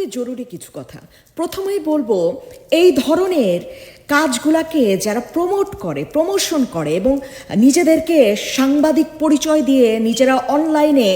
খুবই জরুরি কিছু কথা। প্রথমেই বলব, এই ধরনের কাজগুলাকে যারা প্রমোট করে প্রমোশন করে এবং নিজেদেরকে সাংবাদিক পরিচয় দিয়ে নিজেরা অনলাইনে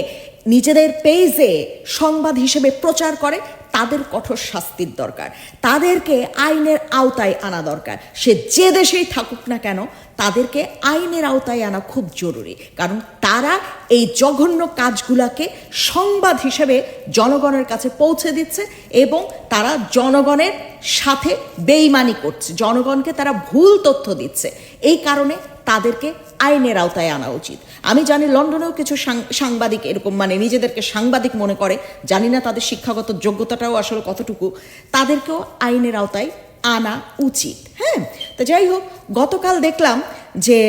নিজেদের পেজে সংবাদ হিসেবে প্রচার করে তাদের কঠোর শাস্তির দরকার। তাদেরকে আইনের আওতায় আনা দরকার। সে যে দেশেই থাকুক না কেন, তাদেরকে আইনের আওতায় আনা খুব জরুরি। কারণ তারা এই জঘন্য কাজগুলাকে সংবাদ হিসেবে জনগণের কাছে পৌঁছে দিচ্ছে এবং তারা জনগণের সাথে বেইমানি করছে। জনগণকে তারা ভুল তথ্য দিচ্ছে। এই কারণে তাদেরকে আইনের আওতায় আনা উচিত। আমি জানি লন্ডনেও কিছু সাংবাদিক এরকম মানে নিজেদেরকে সাংবাদিক মনে করে, জানি না তাদের শিক্ষাগত যোগ্যতাটাও আসলে কতটুকু, তাদেরকেও আইনের আওতায় আনা উচিত হ্যাঁ? তো যাই হোক, গতকাল দেখলাম যে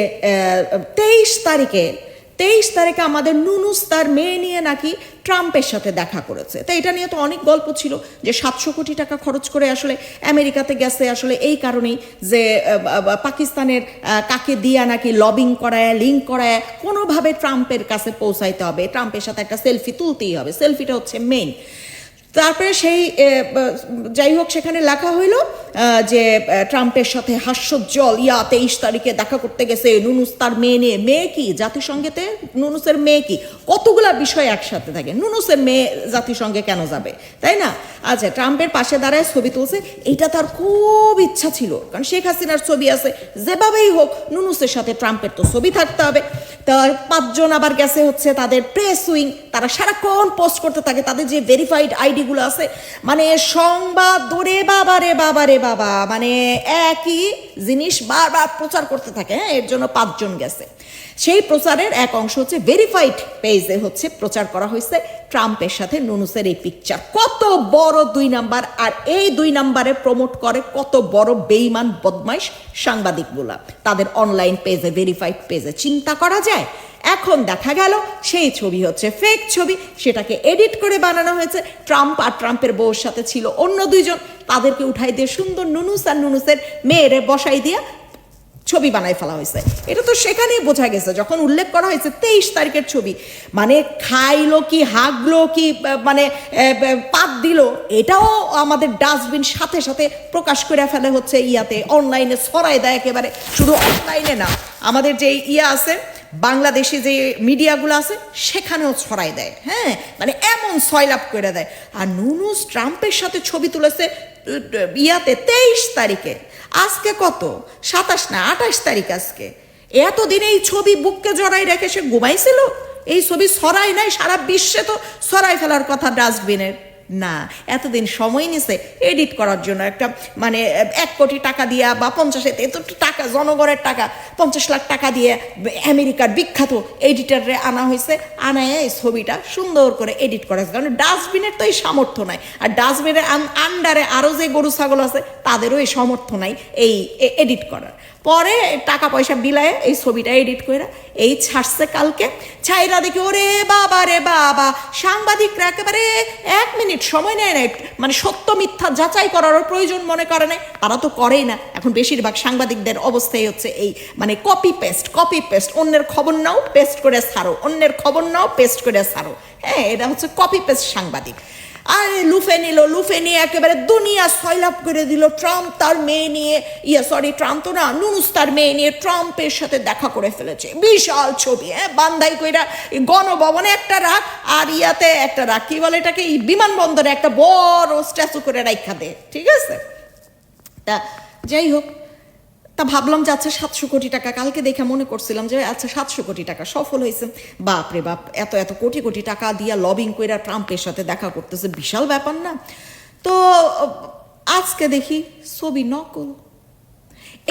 তেইশ তারিখে তেইশ তারিখে আমাদের নুনুস তার মেয়ে নিয়ে নাকি ট্রাম্পের সাথে দেখা করেছে। তো এটা নিয়ে তো অনেক গল্প ছিল যে সাতশো কোটি টাকা খরচ করে আসলে আমেরিকাতে গেছে আসলে এই কারণেই যে পাকিস্তানের কাকে দিয়া নাকি লবিং করায়, লিঙ্ক করায়, কোনোভাবে ট্রাম্পের কাছে পৌঁছাইতে হবে। ট্রাম্পের সাথে একটা সেলফি তুলতেই হবে। সেলফিটা হচ্ছে মেইন। তারপরে সেই যাই হোক সেখানে লেখা হইল যে ট্রাম্পের সাথে হাস্যোজ্জ্বল, ইয়া তেইশ তারিখে দেখা করতে গেছে নুনুস তার মেয়ে নিয়ে। মেয়ে কি? জাতিসংঘেতে? নুনুসের মেয়ে কি? কতগুলা বিষয় একসাথে থাকে। নুনুসের মেয়ে জাতিসংঘে কেন যাবে? তাই না? আচ্ছা ট্রাম্পের পাশে দাঁড়ায় ছবি তুলছে। এটা তার খুব ইচ্ছা ছিল, কারণ শেখ হাসিনার ছবি আছে। যেভাবেই হোক, নুনুসের সাথে ট্রাম্পের তো ছবি থাকতে হবে। তার পাঁচজন আবার গেছে হচ্ছে তাদের প্রেস উইং। তারা সারাক্ষণ পোস্ট করতে থাকে, তাদের যে ভেরিফাইড আইডিগুলো আছে মানে সংবাদ দরে বাবা রে বাবা রে বাবা মানে একই জিনিস বারবার প্রচার করতে থাকে হ্যাঁ? এর জন্য পাঁচজন গেছে। সেই প্রচারের এক অংশ হচ্ছে ভেরিফাইড পেজে হচ্ছে প্রচার করা হয়েছে ট্রাম্পের সাথে নুনুসের এই পিকচার কত বড় দুই নাম্বার, আর এই দুই নাম্বারে প্রমোট করে কত বড় বেইমান বদমাইশ সাংবাদিকগুলা। তাদের অনলাইন পেজে ভেরিফাইড পেজে চিন্তা করা যায়। এখন দেখা গেল সেই ছবি হচ্ছে ফেক ছবি, সেটাকে এডিট করে বানানো হয়েছে। ট্রাম্প আর ট্রাম্পের বউর সাথে ছিল অন্য দুইজন। তাদেরকে উঠাই দিয়ে সুন্দর নুনুস আর নুনুসের মেয়েরে বসাই দিয়ে ছবি বানায় ফেলা হয়েছে। এটা তো সেখানেই বোঝা গেছে, যখন উল্লেখ করা হয়েছে তেইশ তারিখের ছবি মানে খাইলো কি, হাগলো কি মানে পাত দিল, এটাও আমাদের ডাস্টবিন সাথে সাথে প্রকাশ করে ফেলে হচ্ছে ইয়াতে। অনলাইনে ছড়াই দেয় একেবারে, শুধু অনলাইনে না, আমাদের যে ইয়া আছে, বাংলাদেশে যে মিডিয়াগুলো আছে, সেখানেও ছড়াই দেয় হ্যাঁ? মানে এমন সয়লাভ করে দেয়। আর নুনুস ট্রাম্পের সাথে ছবি তুলেছে ইয়াতে তেইশ তারিখে। আজকে কত? সাতাশ না আঠাশ তারিখ আজকে। এতদিন এই ছবি বুককে জড়াই রেখে সে ঘুমাইছিল? এই ছবি সরাই নাই, সারা বিশ্বে তো সরাই ফেলার কথা ডাস্টবিনের। না, এতদিন সময় নিছে এডিট করার জন্য একটা মানে এক কোটি টাকা দিয়া বা পঞ্চাশ এত টাকা, জনগণের টাকা, পঞ্চাশ লাখ টাকা দিয়ে আমেরিকার বিখ্যাত এডিটারে আনা হয়েছে। আনায় এই ছবিটা সুন্দর করে এডিট করা কারণ ডাস্টবিনের তো এই সামর্থ্য নাই। আর ডাস্টবিনের আন্ডারে আরও যে গরু, ছাগল আছে, তাদেরও এই সামর্থ্য নাই এই এডিট করার। পরে টাকা পয়সা বিলায় এই ছবিটা এডিট করে এই ছাড়ছে কালকে। ছাইরা দেখি, ওরে বাবা রে বাবা! সাংবাদিকরা একেবারে এক মিনিট সময় নেয় না মানে সত্য মিথ্যা যাচাই করারও প্রয়োজন মনে করে না। তারা তো করেই না। এখন বেশিরভাগ সাংবাদিকদের অবস্থাই হচ্ছে এই মানে কপি পেস্ট কপি পেস্ট অন্যের খবর নাও পেস্ট করে সারো, অন্যের খবর নাও পেস্ট করে সারো। হ্যাঁ এটা হচ্ছে কপি পেস্ট সাংবাদিক। আরে লুফে নিল, লুফে নিয়ে একেবারে দুনিয়া সয়লাভ করে দিল ট্রাম্প, তার মেয়ে নিয়ে, ইয়া সরি ট্রাম্প তো না, নুনুস তার মেয়ে নিয়ে ট্রাম্পের সাথে দেখা করে ফেলেছে। বিশাল ছবি হ্যাঁ? বান্দাই কইরা গণভবনে একটা রাখ আর ইয়াতে একটা রাখ কি বলে এটাকে? বিমানবন্দরে একটা বড় স্ট্যাচু করে রাখা দে, ঠিক আছে? তা, যাই হোক তা ভাবলাম যে আচ্ছা সাতশো কোটি টাকা, কালকে দেখে মনে করছিলাম যে আচ্ছা সাতশো কোটি টাকা সফল হয়েছে। বাপ রে বাপ, এত এত কোটি কোটি টাকা দিয়া লবিং কইরা ট্রাম্পের সাথে দেখা করতেছে, বিশাল ব্যাপার না? তো, আজকে দেখি ছবি নকল।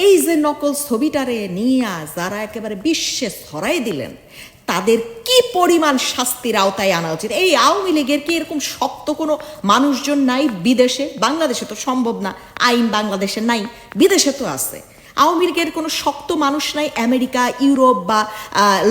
এই যে নকল ছবিটারে নিয়ে যারা একেবারে বিশ্বে ছড়াই দিলেন, তাদের কি পরিমাণ শাস্তির আওতায় আনা উচিত? এই আওয়ামী লীগের কি এরকম শক্ত কোনো মানুষজন নাই বিদেশে? বাংলাদেশে তো সম্ভব না, আইন বাংলাদেশে নাই, বিদেশে তো আছে। আওয়ামী লীগের কোনো শক্ত মানুষ নাই আমেরিকা, ইউরোপ বা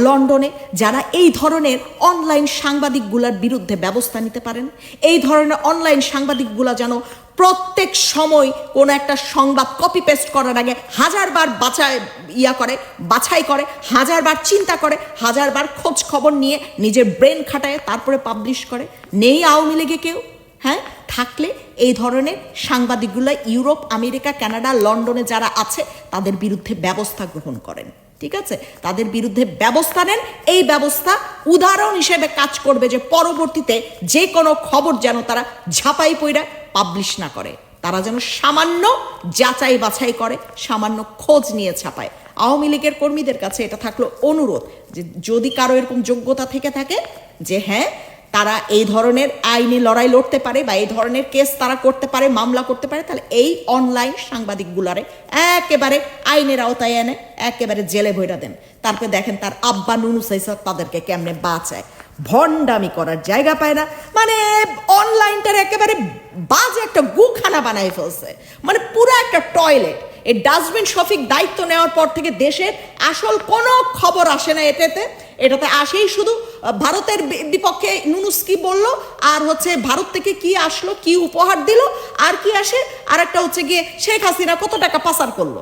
লন্ডনে যারা এই ধরনের অনলাইন সাংবাদিকগুলার বিরুদ্ধে ব্যবস্থা নিতে পারেন। এই ধরনের অনলাইন সাংবাদিকগুলা যেন প্রত্যেক সময় কোনো একটা সংবাদ কপি পেস্ট করার আগে হাজারবার বাছাই ইয়া করে, বাছাই করে, হাজারবার চিন্তা করে, হাজারবার খোঁজ খবর নিয়ে নিজের ব্রেন খাটায়, তারপরে পাবলিশ করে। নেই আওয়ামী লীগে কেউ হ্যাঁ? থাকলে এই ধরনের সাংবাদিকগুলো ইউরোপ, আমেরিকা, কানাডা, লন্ডনে যারা আছে, তাদের বিরুদ্ধে ব্যবস্থা গ্রহণ করেন। ঠিক আছে? তাদের বিরুদ্ধে ব্যবস্থা নেন। এই ব্যবস্থা উদাহরণ হিসেবে কাজ করবে যে পরবর্তীতে যে কোনো খবর যেন তারা ঝাপাই পইরা পাবলিশ না করে। তারা যেন সামান্য যাচাই বাছাই করে, সামান্য খোঁজ নিয়ে ছাপায়। আওয়ামী লীগের কর্মীদের কাছে এটা থাকল অনুরোধ যে যদি কারও এরকম যোগ্যতা থেকে থাকে যে হ্যাঁ তারা এই ধরনের আইনি লড়াই লড়তে পারে বা এই ধরনের কেস তারা করতে পারে, মামলা করতে পারে, তাহলে এই অনলাইন সাংবাদিকগুলারে একেবারে আইনের আওতায় এনে একেবারে জেলে ভৈরা দেন। তারপরে দেখেন তার আব্বা নুনু সাইসার তাদেরকে কেমনে বাঁচায়। ভণ্ডামি করার জায়গা পায় না। মানে অনলাইনটার একেবারে বাজে একটা গুখানা বানাই ফেলছে। মানে পুরো একটা টয়লেট এই ডাস্টবিন শফিক দায়িত্ব নেওয়ার পর থেকে দেশের আসল কোনো খবর আসে না এটাতে। এটাতে আসেই শুধু ভারতের বিপক্ষে নুনুস কি বলল? আর হচ্ছে ভারত থেকে কি আসলো? কি উপহার দিল? আর কি আসে? আর একটা হচ্ছে গিয়ে শেখ হাসিনা কত টাকা পাচার করল?